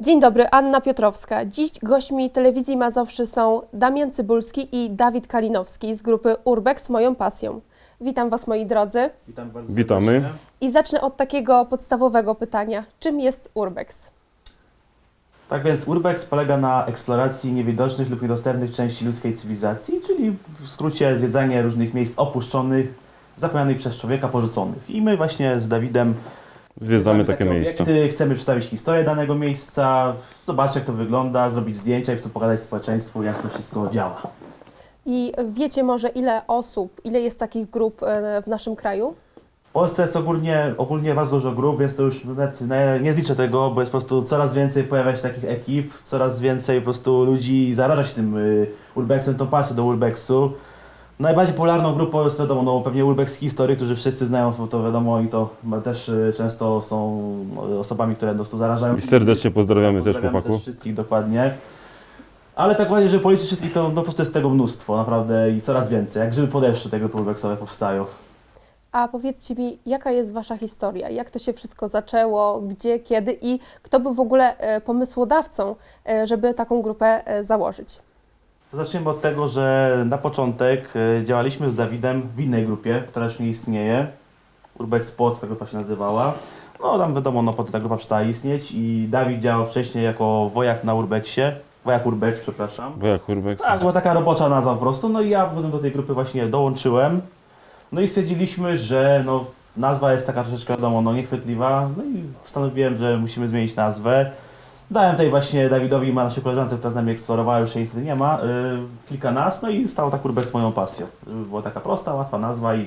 Dzień dobry, Anna Piotrowska. Dziś gośćmi telewizji Mazowszy są Damian Cybulski i Dawid Kalinowski z grupy Urbex Moją Pasją. Witam Was moi drodzy Witam bardzo Witamy. serdecznie. i zacznę od takiego podstawowego pytania. Czym jest Urbex? Tak więc Urbex polega na eksploracji niewidocznych lub niedostępnych części ludzkiej cywilizacji, czyli w skrócie zwiedzanie różnych miejsc opuszczonych, zapomnianych przez człowieka, porzuconych. I my właśnie z Dawidem Zwiedzamy takie miejsca. obiekty, chcemy przedstawić historię danego miejsca, zobaczyć jak to wygląda, zrobić zdjęcia i prostu pokazać społeczeństwu, jak to wszystko działa. I wiecie może ile osób, ile jest takich grup e, w naszym kraju? W Polsce jest ogólnie, ogólnie bardzo dużo grup, więc to już nawet nie, nie zliczę tego, bo jest po prostu coraz więcej pojawia się takich ekip, coraz więcej po prostu ludzi zaraża się tym y, urbexem, tą pasją do urbexu. Najbardziej popularną grupą jest wiadomo, no pewnie urbex history, którzy wszyscy znają, to wiadomo i to też y, często są no, osobami, które po prostu zarażają. I serdecznie pozdrawiamy też Pozdrawiamy chłopaków. wszystkich dokładnie. Ale tak ładnie, żeby policzyć wszystkich, to no, po prostu jest tego mnóstwo, naprawdę i coraz więcej. Jak grzyby po deszczu te grupy urbexowe powstają. A powiedzcie mi, jaka jest Wasza historia? Jak to się wszystko zaczęło? Gdzie, kiedy i kto był w ogóle e, pomysłodawcą, e, żeby taką grupę e, założyć? To Zacznijmy od tego, że na początek e, działaliśmy z Dawidem w innej grupie, która już nie istnieje. Urbex Post ta grupa się nazywała. No tam wiadomo, no potem ta grupa przestała istnieć i Dawid działał wcześniej jako wojak na Urbexie. Wojak Urbex, przepraszam. Bo jak Urbex. Tak, była taka robocza nazwa po prostu. No i ja potem do tej grupy właśnie dołączyłem. No i stwierdziliśmy, że no, nazwa jest taka troszeczkę wiadomo, no niechwytliwa. No i postanowiłem, że musimy zmienić nazwę. Dałem tutaj właśnie Dawidowi i naszej koleżance, która z nami eksplorowała, już jej niestety nie ma, yy, kilka nazw, no i stał tak Urbex moją pasją. Żeby była taka prosta, łatwa nazwa i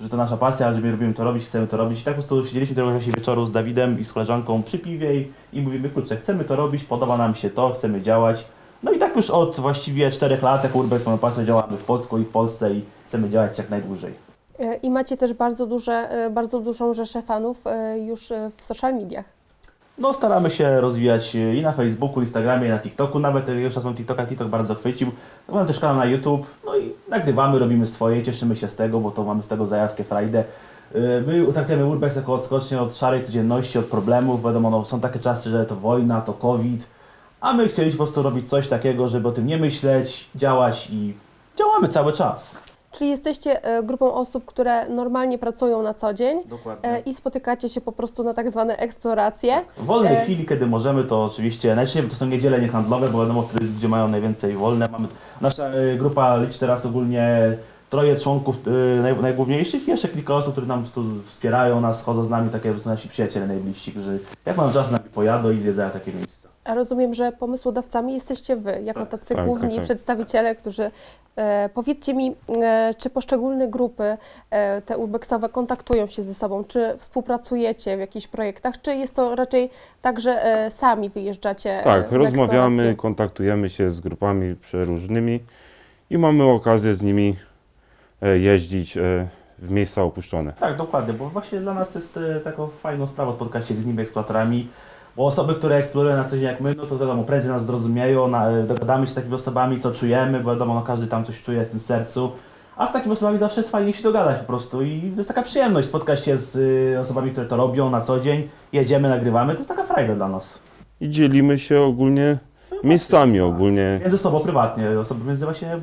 że to nasza pasja, że my lubimy to robić, chcemy to robić. I tak po prostu siedzieliśmy tego właśnie wieczoru z Dawidem i z koleżanką przy piwie i, mówimy, kurczę, chcemy to robić, podoba nam się to, chcemy działać. No i tak już od właściwie czterech lat, jak Urbex moją pasją działamy w Polsku i w Polsce i chcemy działać jak najdłużej. E, I macie też bardzo, duże, e, bardzo dużą rzeszę fanów e, już w social mediach. No staramy się rozwijać i na Facebooku, Instagramie, i na TikToku, nawet już mam TikToka, TikTok bardzo chwycił. Mamy też kanał na YouTube, no i nagrywamy, robimy swoje, cieszymy się z tego, bo to mamy z tego zajawkę, frajdę. E, My traktujemy Urbex jako odskocznie od szarej codzienności, od problemów, wiadomo, no, są takie czasy, że to wojna, to COVID, a my chcieliśmy po prostu robić coś takiego, żeby o tym nie myśleć, działać i działamy cały czas. Czyli jesteście e, grupą osób, które normalnie pracują na co dzień Dokładnie. e, i spotykacie się po prostu na tak zwane eksploracje. W wolnej E, chwili, kiedy możemy, to oczywiście, najczęściej to są niedziele niehandlowe, bo wiadomo, wtedy ludzie mają najwięcej wolne. Mamy, nasza y, grupa liczy teraz ogólnie troje członków naj, najgłówniejszych i jeszcze kilka osób, które nam tu wspierają nas, chodzą z nami, takie nasi przyjaciele najbliżsi, którzy jak mają czas, z nami pojadą i zwiedzają takie miejsca. A rozumiem, że pomysłodawcami jesteście Wy, jako Tak, tacy tak, główni tak, tak. przedstawiciele, którzy. E, powiedzcie mi, e, czy poszczególne grupy, e, te urbexowe, kontaktują się ze sobą, czy współpracujecie w jakichś projektach, czy jest to raczej tak, że e, sami wyjeżdżacie? e, Tak, w rozmawiamy, eksploracje? kontaktujemy się z grupami przeróżnymi i mamy okazję z nimi e, jeździć e, w miejsca opuszczone. Tak, dokładnie, bo właśnie dla nas jest e, taką fajną sprawą spotkać się z innymi eksploratorami, bo osoby, które eksplorują na co dzień jak my, no to wiadomo, prędzej nas zrozumieją, na, e, dogadamy się z takimi osobami, co czujemy, bo wiadomo, no każdy tam coś czuje w tym sercu, a z takimi osobami zawsze jest fajnie się dogadać po prostu i to jest taka przyjemność spotkać się z y, osobami, które to robią na co dzień, jedziemy, nagrywamy, to jest taka frajda dla nas. I dzielimy się ogólnie miejscami, ogólnie. Między sobą prywatnie, osoby między właśnie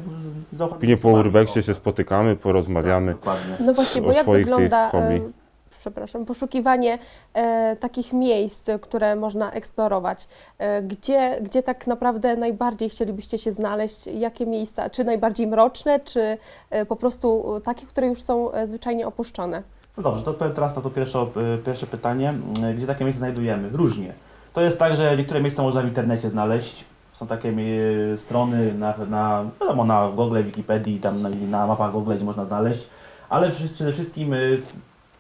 zaufanymi Nie po osobami. urbexie się spotykamy, porozmawiamy. Tak, dokładnie. No właśnie, bo o jak swoich wygląda hobby. E, przepraszam, poszukiwanie e, takich miejsc, które można eksplorować? E, gdzie, gdzie tak naprawdę najbardziej chcielibyście się znaleźć? Jakie miejsca? Czy najbardziej mroczne, czy e, po prostu e, takie, które już są e, zwyczajnie opuszczone? No dobrze, to odpowiem teraz na to pierwsze, y, pierwsze pytanie. Y, Gdzie takie miejsca znajdujemy? Różnie. To jest tak, że niektóre miejsca można w internecie znaleźć. Są takie strony na, na, wiadomo, na Google, Wikipedii, tam na, na mapach Google, gdzie można znaleźć. Ale przede wszystkim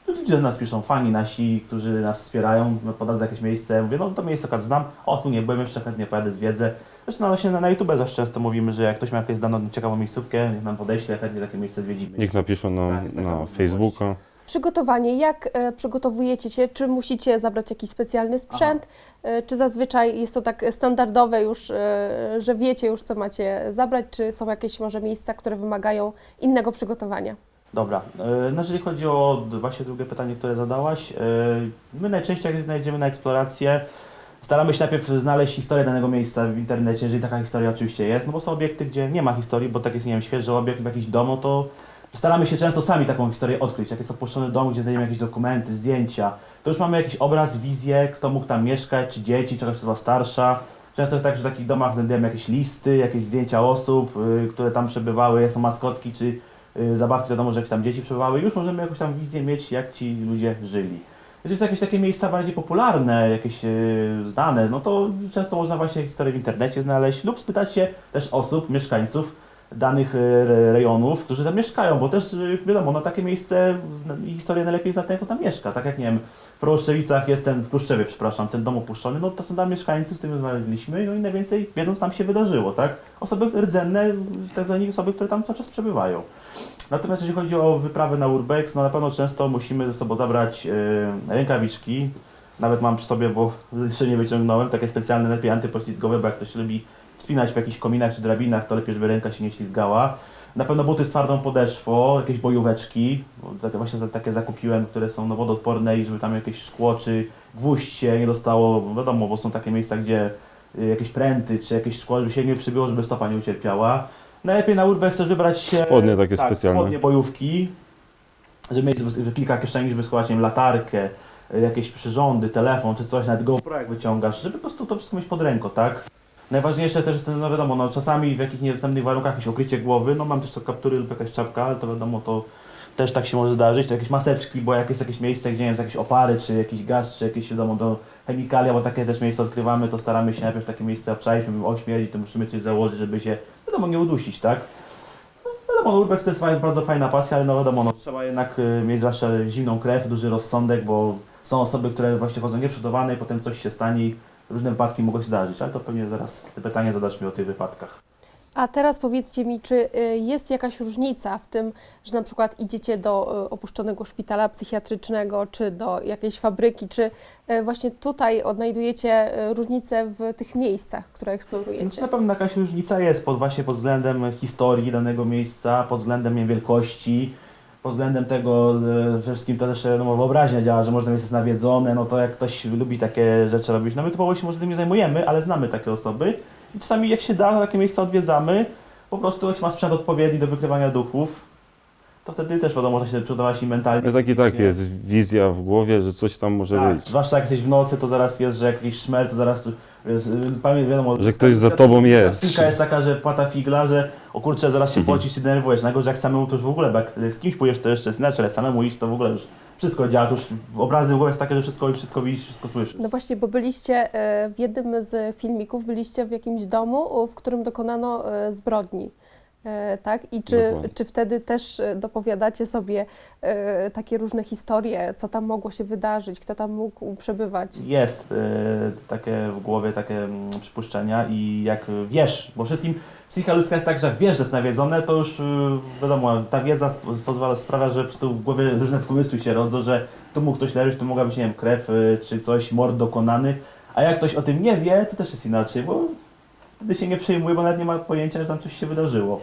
ludzie do nas piszą, fani nasi, którzy nas wspierają, no, podadzą jakieś miejsce. Mówię, no to miejsce akurat znam, o tu nie byłem, jeszcze chętnie pojadę, zwiedzę. Zresztą no, właśnie na, na YouTube zawsze często mówimy, że jak ktoś ma jakąś daną ciekawą miejscówkę, niech nam podeśle, chętnie takie miejsce zwiedzimy. Niech napiszą Tak, nam jest taka na możliwość. Facebooka. Przygotowanie. Jak e, przygotowujecie się? Czy musicie zabrać jakiś specjalny sprzęt? E, czy zazwyczaj jest to tak standardowe już, e, że wiecie już, co macie zabrać? Czy są jakieś może miejsca, które wymagają innego przygotowania? Dobra, e, no jeżeli chodzi o właśnie drugie pytanie, które zadałaś, e, my najczęściej jak jedziemy na eksplorację, Staramy się najpierw znaleźć historię danego miejsca w internecie, jeżeli taka historia oczywiście jest, no bo są obiekty, gdzie nie ma historii, bo tak jest, nie wiem, świeży obiekt lub jakiś dom, to staramy się często sami taką historię odkryć. Jak jest opuszczony dom, gdzie znajdziemy jakieś dokumenty, zdjęcia, to już mamy jakiś obraz, wizję, kto mógł tam mieszkać, czy dzieci, czy osoba starsza. Często jest tak, że w takich domach znajdujemy jakieś listy, jakieś zdjęcia osób, y, które tam przebywały, jak są maskotki, czy zabawki, wiadomo, że jakieś tam dzieci przebywały. Już możemy jakąś tam wizję mieć, jak ci ludzie żyli. Jeżeli są jakieś takie miejsca bardziej popularne, jakieś y, znane, no to często można właśnie historię w internecie znaleźć lub spytać się też osób, mieszkańców danych re- rejonów, którzy tam mieszkają, bo też y, wiadomo, no takie miejsce, i historię najlepiej zna ten, kto tam mieszka. Tak jak nie wiem, w Proszczewicach jest ten, w Pruszczewie, przepraszam, ten dom opuszczony, no to są tam mieszkańcy, z którymi rozmawialiśmy, no i najwięcej wiedzą, co tam się wydarzyło, tak? Osoby rdzenne, tak zwane osoby, które tam cały czas przebywają. Natomiast jeśli chodzi o wyprawę na Urbex, no na pewno często musimy ze sobą zabrać y, rękawiczki, nawet mam przy sobie, bo jeszcze nie wyciągnąłem, takie specjalne, lepiej antypoślizgowe, bo jak ktoś lubi wspinać po jakichś kominach czy drabinach, to lepiej, żeby ręka się nie ślizgała. Na pewno buty z twardą podeszwą, jakieś bojóweczki, takie właśnie takie zakupiłem, które są no, wodoodporne i żeby tam jakieś szkło czy gwóźdź się nie dostało, bo wiadomo, bo są takie miejsca, gdzie y, jakieś pręty czy jakieś szkło, żeby się nie przybiło, żeby stopa nie ucierpiała. Najlepiej na urbex chcesz wybrać się... Spodnie takie tak, specjalne. spodnie, bojówki, żeby mieć kilka kieszeni, żeby schować, nie wiem, latarkę, y, jakieś przyrządy, telefon czy coś, nawet GoPro jak wyciągasz, żeby po prostu to wszystko mieć pod ręką, tak? Najważniejsze też jest, no wiadomo, no czasami w jakichś niedostępnych warunkach jakieś ukrycie głowy, no mam też to kaptury lub jakaś czapka, ale to wiadomo, to też tak się może zdarzyć, to jakieś maseczki, bo jak jest jakieś miejsce, gdzie jest jakieś opary, czy jakiś gaz, czy jakieś, wiadomo, do chemikalia, bo takie też miejsca odkrywamy, to staramy się najpierw takie miejsce obczaić, żeby ośmielić, to musimy coś założyć, żeby się, wiadomo, nie udusić, tak? No, Wiadomo, no, urbex to jest fajna, bardzo fajna pasja, ale no wiadomo, no, trzeba jednak y, mieć zwłaszcza zimną krew, duży rozsądek, bo są osoby, które właśnie chodzą nieprzygotowane i potem coś się stanie różne wypadki mogą się zdarzyć, ale to pewnie zaraz te pytanie zadasz mi o tych wypadkach. A teraz powiedzcie mi, czy y, jest jakaś różnica w tym, że na przykład idziecie do y, opuszczonego szpitala psychiatrycznego, czy do jakiejś fabryki, czy y, właśnie tutaj odnajdujecie różnice w tych miejscach, które eksplorujecie? na pewno jakaś różnica jest pod, właśnie pod względem historii danego miejsca, pod względem wiem, wielkości, pod względem tego, e, przede wszystkim to też no, wyobraźnia działa, że można miejsce jest nawiedzone, no to jak ktoś lubi takie rzeczy robić, no my typowo się może tym nie zajmujemy, ale znamy takie osoby i czasami jak się da, takie miejsca odwiedzamy, po prostu się ma sprzęt odpowiedni do wykrywania duchów, to wtedy też wiadomo, można się przygotować i mentalnie. No tak i tak psychicznie. jest wizja w głowie, że coś tam może Tak, być. zwłaszcza jak jesteś w nocy, to zaraz jest, że jakiś szmer, to zaraz pamięć, wiadomo, Że ktoś za tobą jest. Piosenka jest taka, że płata figla, że o kurczę, zaraz się Mhm. pocisz, się denerwujesz. Najgorzej jak samemu to już w ogóle, bo jak z kimś pójdziesz, to jeszcze jest inaczej, ale samemu iść, to w ogóle już wszystko działa, to już obrazy w głowie jest takie, że wszystko, wszystko widzisz, wszystko słyszysz. No właśnie, bo byliście y, w jednym z filmików, byliście w jakimś domu, w którym dokonano y, zbrodni. Y, Tak? I czy, Dokładnie. czy wtedy też y, dopowiadacie sobie y, takie różne historie, co tam mogło się wydarzyć, kto tam mógł przebywać? Jest e, takie w głowie, takie mm, przypuszczenia i jak wiesz, bo wszystkim psychika ludzka jest tak, że jak wiesz, że jest nawiedzone, to już wiadomo, ta wiedza pozwala, sprawia, że prostu w głowie różne pomysły się rodzą, że tu mógł ktoś leżeć, tu mogła być, nie wiem, krew czy coś, mord dokonany, a jak ktoś o tym nie wie, to też jest inaczej, bo wtedy się nie przejmuje, bo nawet nie ma pojęcia, że tam coś się wydarzyło.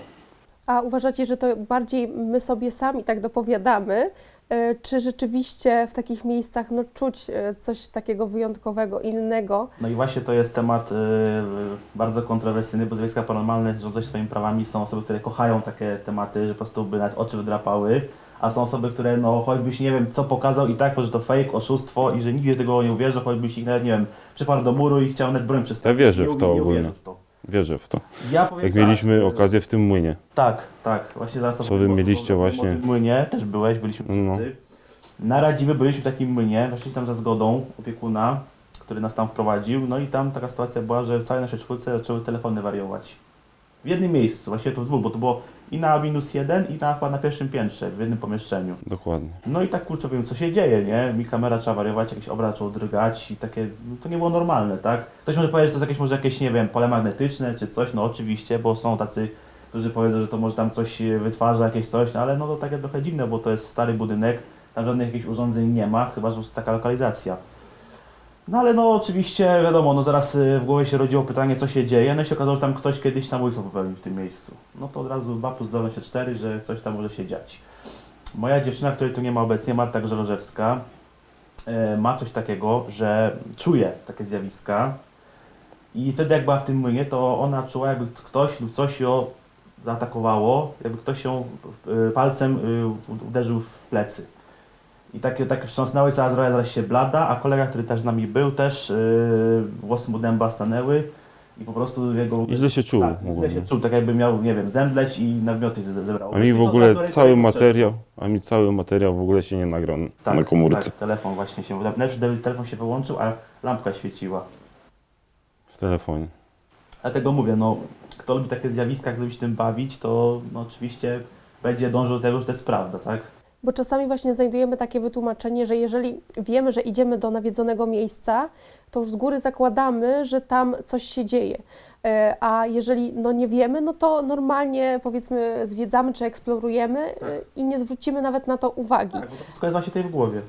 A uważacie, że to bardziej my sobie sami tak dopowiadamy, y, czy rzeczywiście w takich miejscach no, czuć y, coś takiego wyjątkowego, innego? No i właśnie to jest temat y, bardzo kontrowersyjny, bo zjawiska paranormalne rządzą się swoimi prawami. Są osoby, które kochają takie tematy, że po prostu by nawet oczy wydrapały, a są osoby, które no choćbyś nie wiem co pokazał i tak, że to fake, oszustwo i że nigdy tego nie uwierzą, choćbyś ich nawet nie wiem, przyparł do muru i chciał nawet broń przystawić. Ja wierzę nie, w to nie ogólnie. uwierzy w to. Wierzę w to. Ja powiem Jak tak, mieliśmy y, okazję w tym młynie. Tak, tak. Właśnie zaraz Co wy mieliście właśnie? Tym młynie też byłeś, byliśmy No. wszyscy. Na Radziwy byliśmy w takim młynie, weszliśmy tam za zgodą opiekuna, który nas tam wprowadził. No i tam taka sytuacja była, że w całej naszej czwórce zaczęły telefony wariować. W jednym miejscu, właściwie to w dwóch, bo to było i na minus jeden, i na, chyba na pierwszym piętrze, w jednym pomieszczeniu. Dokładnie. No i tak kurczę wiem, co się dzieje, nie? Mi kamera trzeba wariować, jakiś obraz zaczął drgać i takie, no to nie było normalne, tak? Ktoś może powiedzieć, że to jest jakieś może jakieś, nie wiem, pole magnetyczne czy coś, no oczywiście, bo są tacy, którzy powiedzą, że to może tam coś wytwarza, jakieś coś, no ale no to takie trochę dziwne, bo to jest stary budynek, tam żadnych jakichś urządzeń nie ma, chyba, że jest taka lokalizacja. No ale no oczywiście, wiadomo, no zaraz e, w głowie się rodziło pytanie, co się dzieje, no i się okazało, że tam ktoś kiedyś samobójstwo popełnił w tym miejscu. No to od razu 2 plus się 4, że coś tam może się dziać. Moja dziewczyna, której tu nie ma obecnie, Marta Grzegorzeska, e, ma coś takiego, że czuje takie zjawiska i wtedy jak była w tym młynie, to ona czuła jakby ktoś lub coś ją zaatakowało, jakby ktoś ją e, palcem e, uderzył w plecy. I takie, takie wstrząsnęły cała zrobiła zaraz się blada, a kolega, który też z nami był, też yy, włosy mu dęba stanęły i po prostu jego... I źle się czuł Tak, źle się czuł, tak jakby miał, nie wiem, zemdleć i nawmioty ze- zebrał. A mi w ogóle cały materiał, a mi cały materiał w ogóle się nie nagrał Tak, na komórce. Tak, telefon właśnie się, najpierw telefon się wyłączył, a lampka świeciła. W telefonie. Dlatego mówię, no, kto lubi takie zjawiska, kto lubi się tym bawić, to no, oczywiście będzie dążył do tego, że to jest prawda, tak? Bo czasami właśnie znajdujemy takie wytłumaczenie, że jeżeli wiemy, że idziemy do nawiedzonego miejsca, to już z góry zakładamy, że tam coś się dzieje. E, A jeżeli no nie wiemy, no to normalnie powiedzmy zwiedzamy czy eksplorujemy e, i nie zwrócimy nawet na to uwagi. Tak, bo to wszystko jest właśnie tutaj w głowie.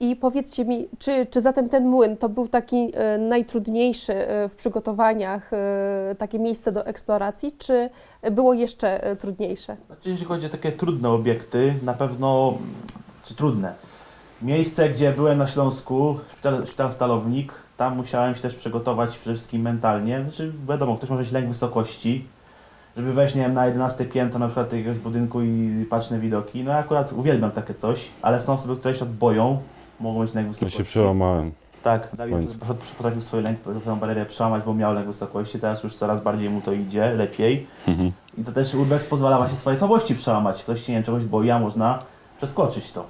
I powiedzcie mi, czy, czy zatem ten młyn to był taki e, najtrudniejszy e, w przygotowaniach, e, takie miejsce do eksploracji, czy było jeszcze trudniejsze? Znaczy, jeżeli chodzi o takie trudne obiekty, na pewno, czy trudne, miejsce, gdzie byłem na Śląsku, szpital, szpital Stalownik, tam musiałem się też przygotować przede wszystkim mentalnie. Znaczy, wiadomo, ktoś może mieć lęk wysokości, żeby wejść, nie wiem, na 11 piętro na przykład jakiegoś budynku i patrzeć na widoki. No ja akurat uwielbiam takie coś, ale są osoby, które się odboją, mogą mieć lęk Ja wysokości. się przełamałem. Tak, Dawid końcu. potrafił swój lęk, tę barierę przełamać, bo miał lęk wysokości, teraz już coraz bardziej mu to idzie, lepiej. Mhm. I to też Urbex pozwala właśnie swoje słabości przełamać. Ktoś się nie wiem, czegoś boi, a można przeskoczyć to.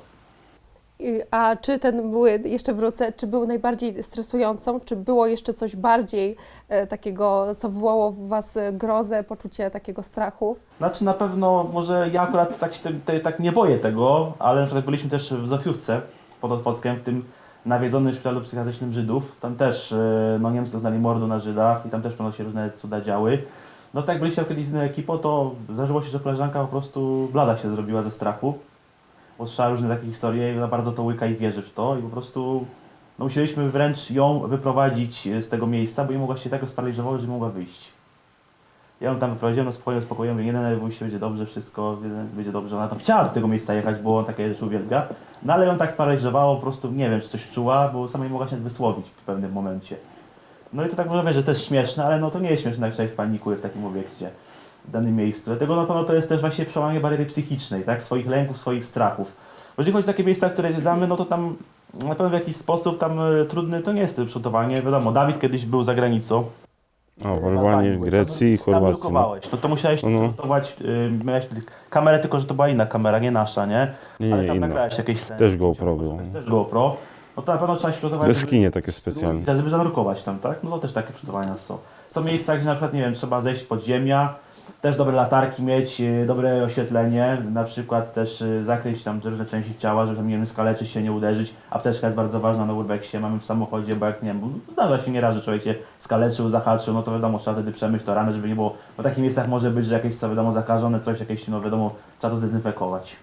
A czy ten młyn, jeszcze wrócę, czy był najbardziej stresującą, czy było jeszcze coś bardziej e, takiego, co wywołało w Was e, grozę, poczucie takiego strachu? Znaczy na pewno, może ja akurat tak się te, te, tak nie boję tego, ale na przykład byliśmy też w Zofiówce pod Otwockiem, w tym nawiedzonym szpitalu psychiatrycznym Żydów. Tam też e, no, Niemcy dokonali mordu na Żydach i tam też pewno się różne cuda działy. No tak byliście kiedyś z inną ekipą, to zdarzyło się, że koleżanka po prostu blada się zrobiła ze strachu. Słyszała różne takie historie i ona bardzo to łyka i wierzy w to i po prostu no, musieliśmy wręcz ją wyprowadzić z tego miejsca, bo nie mogła się tego sparaliżowało, że mogła wyjść. Ja ją tam wyprowadziłem, no spokojnie, spokojnie, mówię, nie denerwuj się, będzie dobrze, wszystko będzie dobrze. Ona tam chciała do tego miejsca jechać, bo on takie rzeczy uwielbia, no ale ją tak sparaliżowało, po prostu nie wiem, czy coś czuła, bo sama nie mogła się wysłowić w pewnym momencie. No i to tak może wiesz, że jest śmieszne, ale no to nie jest śmieszne, jak człowiek spanikuje w takim obiekcie, w danym miejscu. Dlatego na pewno to jest też właśnie przełamanie bariery psychicznej, tak, swoich lęków, swoich strachów. Bo jeżeli chodzi o takie miejsca, które zwiedzamy, no to tam na pewno w jakiś sposób tam e, trudny to nie jest to przygotowanie. Wiadomo, Dawid kiedyś był za granicą, A w Albanii, byłeś, Grecji i tam Chorwacji. no. nurkowałeś. No to musiałeś No. przygotować, y, miałeś kamerę, tylko że to była inna kamera, nie nasza, nie? Nie, Ale nie, tam inna. nagrałeś jakieś sceny. Też GoPro było. Też GoPro. No to na pewno trzeba się przygotować. Bez żeby- takie specjalne. Żeby zanurkować tam, tak? No to też takie przygotowania są. Są miejsca, gdzie na przykład, nie wiem, trzeba zejść pod ziemia, też dobre latarki mieć, y, dobre oświetlenie, na przykład też y, zakryć tam różne części ciała, żeby nie wiem, skaleczyć się, nie uderzyć. Apteczka jest bardzo ważna na urbexie, mamy w samochodzie, bo jak, nie wiem, zdarza się nieraz, że człowiek się skaleczył, zahaczył, no to wiadomo, trzeba wtedy przemyć to rany, żeby nie było, bo w takich miejscach może być, że jakieś, co wiadomo, zakażone coś, jakieś, no wiadomo, trzeba to zdezynfekować.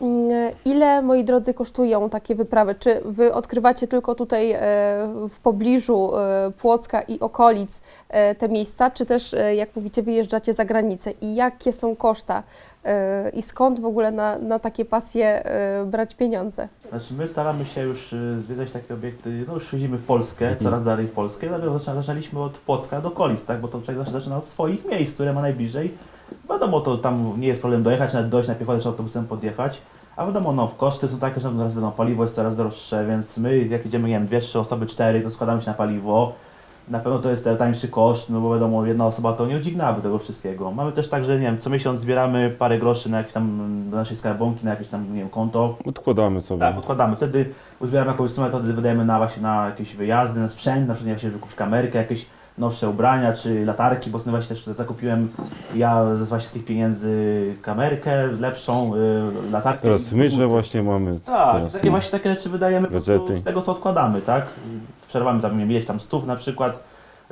Mm, Ile, moi drodzy, kosztują takie wyprawy? Czy Wy odkrywacie tylko tutaj e, w pobliżu e, Płocka i okolic e, te miejsca, czy też, jak mówicie, wyjeżdżacie za granicę? I jakie są koszta? I skąd w ogóle na, na takie pasje brać pieniądze? Znaczy my staramy się już zwiedzać takie obiekty, no już jeździmy w Polskę, Mhm. coraz dalej w Polskę, dlatego zaczęliśmy od Płocka do Kolic, tak, bo to człowiek zawsze zaczyna od swoich miejsc, które ma najbliżej. Wiadomo, to tam nie jest problem dojechać, nawet dojść na piechotę czy autobusem podjechać, a wiadomo, no koszty są takie, że teraz wiadomo, paliwo jest coraz droższe, więc my jak idziemy, nie wiem, dwie, trzy osoby, cztery, to składamy się na paliwo. Na pewno to jest ten tańszy koszt, no bo wiadomo, jedna osoba to nie udźwignałaby tego wszystkiego. Mamy też tak, że nie wiem, co miesiąc zbieramy parę groszy na jakieś tam, do naszej skarbonki, na jakieś tam, nie wiem, konto, Odkładamy sobie. tak, odkładamy. Wtedy uzbieramy jakąś sumę, to wtedy wydajemy na właśnie na jakieś wyjazdy, na sprzęt, na przykład jak się kupić kamerkę, jakieś nowsze ubrania czy latarki, bo właśnie też zakupiłem ja z- właśnie z tych pieniędzy kamerkę lepszą, y, latarkę. Teraz i mysze buty. właśnie mamy. Tak, teraz, takie no. właśnie takie rzeczy wydajemy po prostu Gadżety. z tego co odkładamy, tak? Przerwamy tam, nie wiem, ileś tam stów na przykład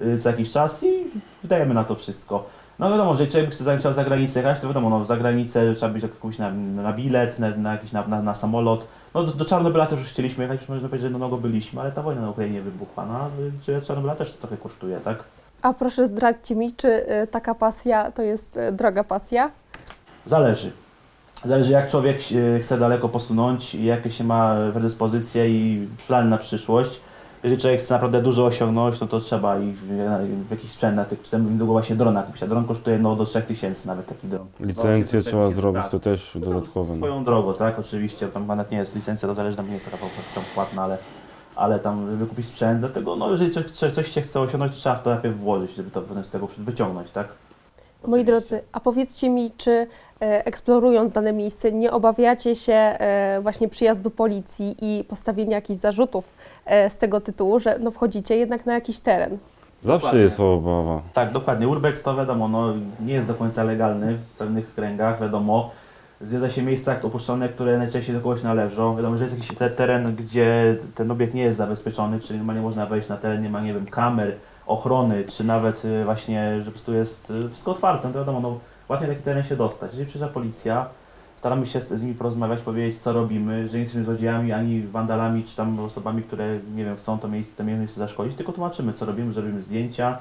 y, co jakiś czas i wydajemy na to wszystko. No wiadomo, że jeżeli człowiek chce za- chciał za granicę jechać, to wiadomo, no za granicę trzeba być kupić na, na bilet, na, na jakiś na, na, na samolot. No do, do Czarnobyla też już chcieliśmy jechać, już można powiedzieć, że na nogo byliśmy, ale ta wojna na Ukrainie wybuchła, no, a y, Czarnobyla też trochę kosztuje, tak? A proszę zdradźcie mi, czy e, taka pasja to jest e, droga pasja? Zależy. Zależy jak człowiek chce daleko posunąć i jakie się ma predyspozycje i plany na przyszłość. Jeżeli człowiek chce naprawdę dużo osiągnąć, no to trzeba i w, w jakiś sprzęt na tych, czy tam niedługo właśnie drona kupić, a dron kosztuje no do 3000 nawet taki dron. Licencję trzeba 3000, zrobić, tak. to też No, dodatkowe. no. Swoją drogą, tak, oczywiście, tam nawet nie jest licencja, to zależy, tam nie jest taka tam płatna, ale, ale tam, żeby kupić sprzęt, dlatego, no, jeżeli coś, coś, coś się chce osiągnąć, to trzeba w to najpierw włożyć, żeby to potem z tego wyciągnąć, tak? Moi drodzy, a powiedzcie mi, czy e, eksplorując dane miejsce, nie obawiacie się e, właśnie przyjazdu policji i postawienia jakichś zarzutów e, z tego tytułu, że no, wchodzicie jednak na jakiś teren? Zawsze Dokładnie. jest obawa. Tak, dokładnie. Urbex to wiadomo, no, nie jest do końca legalny w pewnych kręgach, wiadomo. Zwiedza się miejsca opuszczone, które najczęściej do kogoś należą. Wiadomo, że jest jakiś te, teren, gdzie ten obiekt nie jest zabezpieczony, czyli nie można wejść na teren, nie ma, nie wiem, kamer, ochrony, czy nawet y, właśnie, że po prostu jest y, wszystko otwarte, no to wiadomo, no, łatwiej na taki teren się dostać. Jeżeli przyjeżdża policja, staramy się z, nimi porozmawiać, powiedzieć co robimy, że nie jesteśmy złodziejami, ani wandalami, czy tam osobami, które, nie wiem, chcą to miejsce, to miejsce zaszkodzić, tylko tłumaczymy co robimy, że robimy zdjęcia,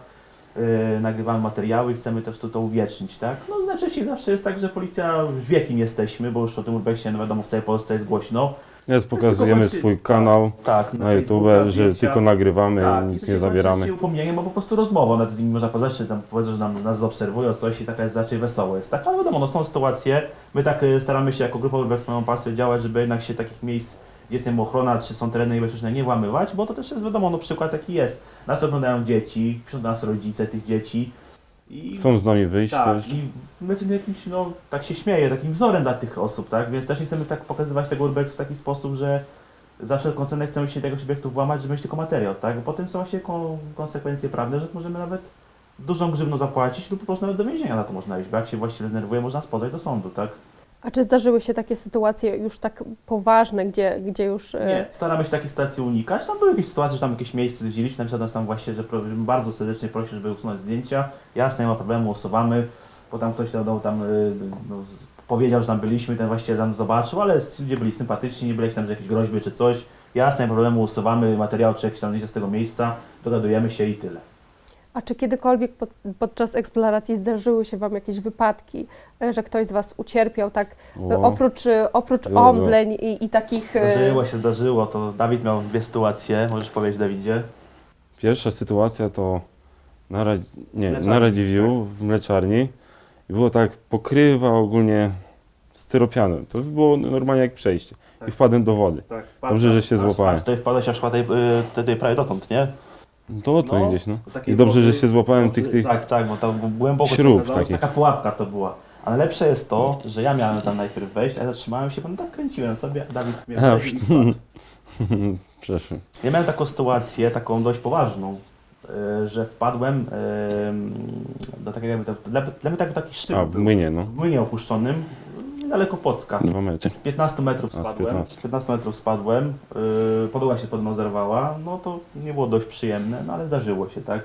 yy, nagrywamy materiały, chcemy też to, to uwiecznić, tak? No najczęściej zawsze jest tak, że policja wie kim jesteśmy, bo już o tym urbexie, no wiadomo, w całej Polsce jest głośno. Jest, pokazujemy tylko swój tak, kanał Tak, na YouTube, Facebooka że tylko nagrywamy, Tak, i nic nie zabieramy. kończy upomnieniem, bo po prostu rozmową nad z nimi można poznać, czy tam powiedzą, że nam, nas zaobserwują, coś i taka jest raczej wesoło jest. Tak, ale wiadomo, no są sytuacje, my tak y, staramy się jako grupa Urbex Moją Pasję działać, żeby jednak się takich miejsc, gdzie jest ochrona, czy są tereny niebezpieczne, nie włamywać, bo to też jest wiadomo, no przykład taki jest. Nas oglądają dzieci, do nas rodzice tych dzieci. I Chcą z nami wyjść tak, też. i my jesteśmy jakimś, no, tak się śmieje, takim wzorem dla tych osób, tak? Więc też nie chcemy tak pokazywać tego urbexu w taki sposób, że za wszelką cenę chcemy się tego obiektu włamać, żeby mieć tylko materiał, tak? Bo potem są właśnie kon konsekwencje prawne, że możemy nawet dużą grzywną zapłacić lub po prostu nawet do więzienia na to można iść, bo jak się właściciel zdenerwuje, można nas pozwać do sądu, tak? A czy zdarzyły się takie sytuacje już tak poważne, gdzie, gdzie już... e, Nie, staramy się takich sytuacji unikać. Tam były jakieś sytuacje, że tam jakieś miejsce zwiedziliśmy, na przykład nas tam właśnie, że bardzo serdecznie prosi, żeby usunąć zdjęcia. Jasne, nie ma problemu, usuwamy, bo tam ktoś tam, tam y, no, powiedział, że tam byliśmy, ten właściciel tam zobaczył, ale ludzie byli sympatyczni, nie byli tam jakieś groźby czy coś. Jasne, nie ma problemu, usuwamy materiał czy jakieś tam zdjęcia z tego miejsca, dogadujemy się i tyle. A czy kiedykolwiek pod, podczas eksploracji zdarzyły się Wam jakieś wypadki, e, że ktoś z Was ucierpiał tak e, O, oprócz, e, oprócz Było, było. omdleń i, i takich... Zdarzyło się, zdarzyło, to Dawid miał dwie sytuacje, możesz powiedzieć Dawidzie? Pierwsza sytuacja to na, Rad... nie, na Radziwiłł w mleczarni. I było tak pokrywa ogólnie styropianem. To było normalnie jak przejście. I wpadłem do wody. Tak, Dobrze, że się złapałem. Tutaj wpadłeś aż tej, y, tej prawie dotąd, nie? To to No, gdzieś, no. takiej I dobrze, że wody- się złapałem tych, tych... Tak, tak, bo tam głęboko się śrub okazało, że takich. taka pułapka to była. Ale lepsze jest to, że ja miałem tam najpierw wejść, a ja zatrzymałem się, bo tak kręciłem sobie, a Dawid mnie A, wsadził i wpadł. Przeszły. Ja miałem taką sytuację, taką dość poważną, y, że wpadłem y, do takiego jakby, to- dla, dla mnie tak, taki szyb A, w był. młynie, no. w młynie opuszczonym, niedaleko Płocka. Dwa metry. Z 15 metrów A, z spadłem, 15. z 15 metrów spadłem, yy, podłoga się pod mną zerwała, no to nie było dość przyjemne, no ale zdarzyło się, tak.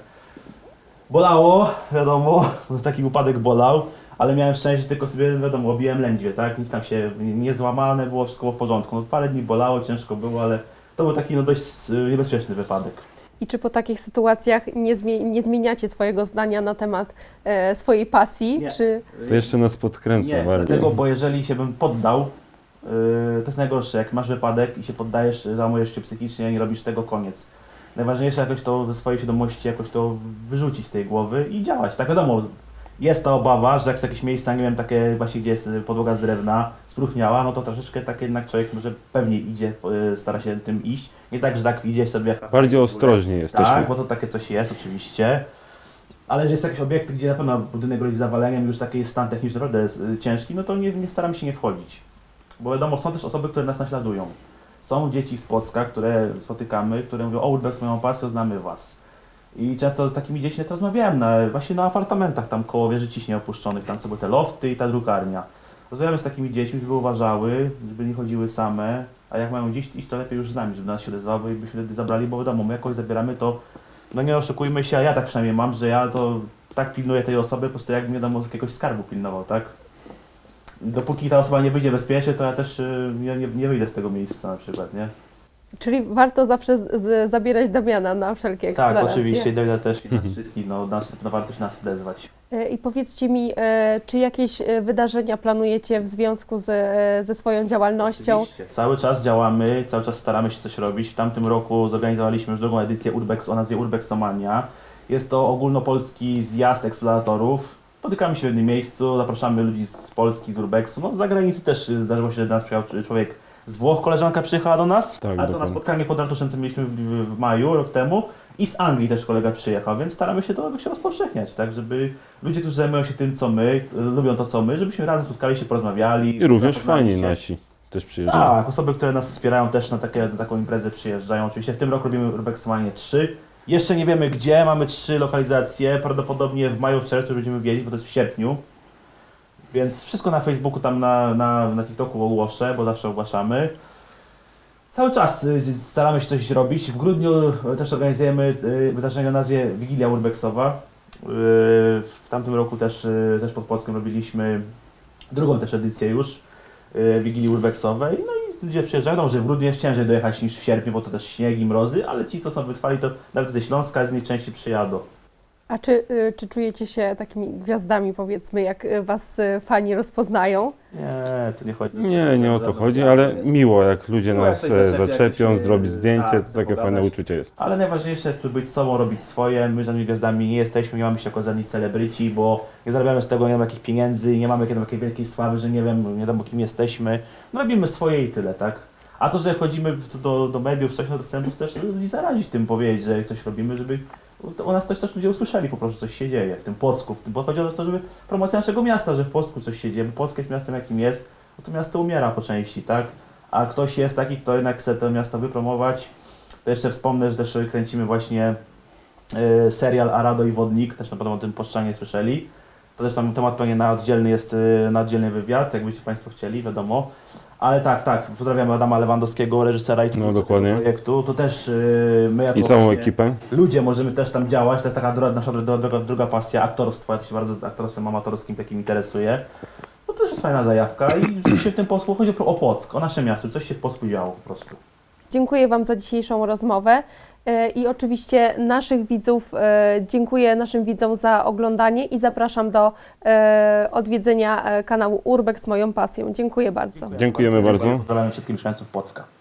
Bolało, wiadomo, taki upadek bolał, ale miałem szczęście, tylko sobie, wiadomo, obiłem lędźwie, tak, nic tam się nie złamane, było wszystko w porządku. No parę dni bolało, ciężko było, ale to był taki no dość y, niebezpieczny wypadek. I czy po takich sytuacjach nie, zmie- nie zmieniacie swojego zdania na temat e, swojej pasji? Nie. Czy To jeszcze nas podkręca Nie, bardziej. dlatego, bo jeżeli się bym poddał, yy, to jest najgorsze, jak masz wypadek i się poddajesz, załamujesz się psychicznie, nie robisz tego, koniec. Najważniejsze jakoś to ze swojej świadomości jakoś to wyrzucić z tej głowy i działać. Tak wiadomo, jest ta obawa, że jak są jakieś miejsca, nie wiem, takie właśnie gdzie jest podłoga z drewna, spróchniała, no to troszeczkę tak jednak człowiek może pewnie idzie, yy, stara się tym iść. Nie tak, że tak idzie sobie... Bardziej ostrożnie jesteśmy. Tak, bo to takie coś jest oczywiście. Ale że jest jakiś obiekt, gdzie na pewno budynek grozi zawaleniem, już taki jest stan techniczny naprawdę jest, ciężki, no to nie, nie staramy się nie wchodzić. Bo wiadomo, są też osoby, które nas naśladują. Są dzieci z Płocka, które spotykamy, które mówią, o Urbex, moją pasją, znamy was. I często z takimi dziećmi nawet rozmawiałem, na, właśnie na apartamentach tam koło wieży ciśnie opuszczonych, tam co były te lofty i ta drukarnia. Rozmawiamy z takimi dziećmi, żeby uważały, żeby nie chodziły same, a jak mają gdzieś iść, to lepiej już z nami, żeby nas się odezwały i byśmy wtedy zabrali, bo wiadomo, my jakoś zabieramy to, no nie oszukujmy się, a ja tak przynajmniej mam, że ja to tak pilnuję tej osoby, po prostu jakbym wiadomo jakiegoś skarbu pilnował, tak? Dopóki ta osoba nie wyjdzie bezpiecznie, to ja też y, nie, nie, nie wyjdę z tego miejsca na przykład, nie? Czyli warto zawsze z, z, zabierać Damiana na wszelkie Tak, eksploracje. oczywiście, Dawida też i nas wszystkich, no, nas, no warto się nas odezwać. E, I powiedzcie mi, e, czy jakieś e, wydarzenia planujecie w związku z, ze swoją działalnością? Oczywiście. Cały czas działamy, cały czas staramy się coś robić. W tamtym roku zorganizowaliśmy już drugą edycję Urbex o nazwie Urbexomania. Jest to ogólnopolski zjazd eksploratorów. Spotykamy się w jednym miejscu, zapraszamy ludzi z Polski, z Urbexu. No, z zagranicy też y, zdarzyło się, że do nas przyjechał człowiek z Włoch, koleżanka przyjechała do nas, Tak, ale to na dokładnie. spotkanie pod Artuszem, mieliśmy w, w, w maju, rok temu. I z Anglii też kolega przyjechał, więc staramy się to jakoś rozpowszechniać, tak, żeby ludzie, którzy zajmują się tym, co my, lubią to, co my, żebyśmy razem spotkali się, porozmawiali. I również fani się. nasi też przyjeżdżają. Tak, osoby, które nas wspierają też na, takie, na taką imprezę przyjeżdżają. Oczywiście w tym roku robimy Urbexomanie 3. Jeszcze nie wiemy gdzie, mamy trzy lokalizacje. Prawdopodobnie w maju, w czerwcu będziemy wiedzieć, bo to jest w sierpniu. Więc wszystko na Facebooku, tam na, na, na TikToku ogłoszę, bo zawsze ogłaszamy. Cały czas y, staramy się coś robić. W grudniu y, też organizujemy y, wydarzenie o nazwie Wigilia Urbexowa. W tamtym roku też, też pod Polską robiliśmy drugą też edycję już Wigilii Urbexowej. No i ludzie przyjeżdżają, że w grudniu jest ciężej dojechać niż w sierpniu, bo to też śnieg i mrozy, ale ci, co są wytrwali, to nawet ze Śląska z innej części przyjadą. A czy, y, czy czujecie się takimi gwiazdami, powiedzmy, jak y, was y, fani rozpoznają? Nie, tu nie chodzi. Nie, nie o to chodzi, ale jest. miło jak ludzie jak nas ktoś e, zaczepia zaczepią, jakieś, zrobić e, zdjęcie, tak, to takie pogadać. fajne uczucie jest. Ale najważniejsze jest być sobą, robić swoje. My żadnymi gwiazdami nie jesteśmy, nie mamy się jako żadni celebryci, bo nie zarabiamy z tego nie wiadomo jakich pieniędzy, nie mamy jakiejś takiej wielkiej sławy, że nie wiem, nie wiadomo kim jesteśmy. No robimy swoje i tyle, tak? A to, że chodzimy do, do mediów, coś, no to chcemy też ludzi zarazić tym, powiedzieć, że coś robimy, żeby u nas też, też ludzie usłyszeli po prostu, coś się dzieje w tym Płocku, w tym, bo chodzi o to, żeby promocja naszego miasta, że w Płocku coś się dzieje, bo Polska jest miastem jakim jest, no to miasto umiera po części, tak? A ktoś jest taki, kto jednak chce to miasto wypromować. To jeszcze wspomnę, że też kręcimy właśnie e, serial Arado i Wodnik, też na pewno o tym poszczanie słyszeli. To też tam temat pewnie na oddzielny jest, e, na oddzielny wywiad, jakbyście Państwo chcieli, wiadomo. Ale tak, tak, pozdrawiamy Adama Lewandowskiego, reżysera i twórcę No, dokładnie. tego projektu. To też e, my jako I całą właśnie ekipę. ludzie możemy też tam działać, to jest taka druga, nasza druga, druga, druga pasja, aktorstwo, ja to się bardzo aktorstwem amatorskim takim interesuję. No to też jest fajna zajawka i coś się w tym Polsku, chodzi o, Płock, o nasze miasto, coś się w Polsku działo po prostu. Dziękuję Wam za dzisiejszą rozmowę e, i oczywiście naszych widzów, e, dziękuję naszym widzom za oglądanie i zapraszam do e, odwiedzenia kanału Urbex Moją Pasją. Dziękuję bardzo. Dziękujemy bardzo. Pozdrawiam wszystkich mieszkańców Płocka.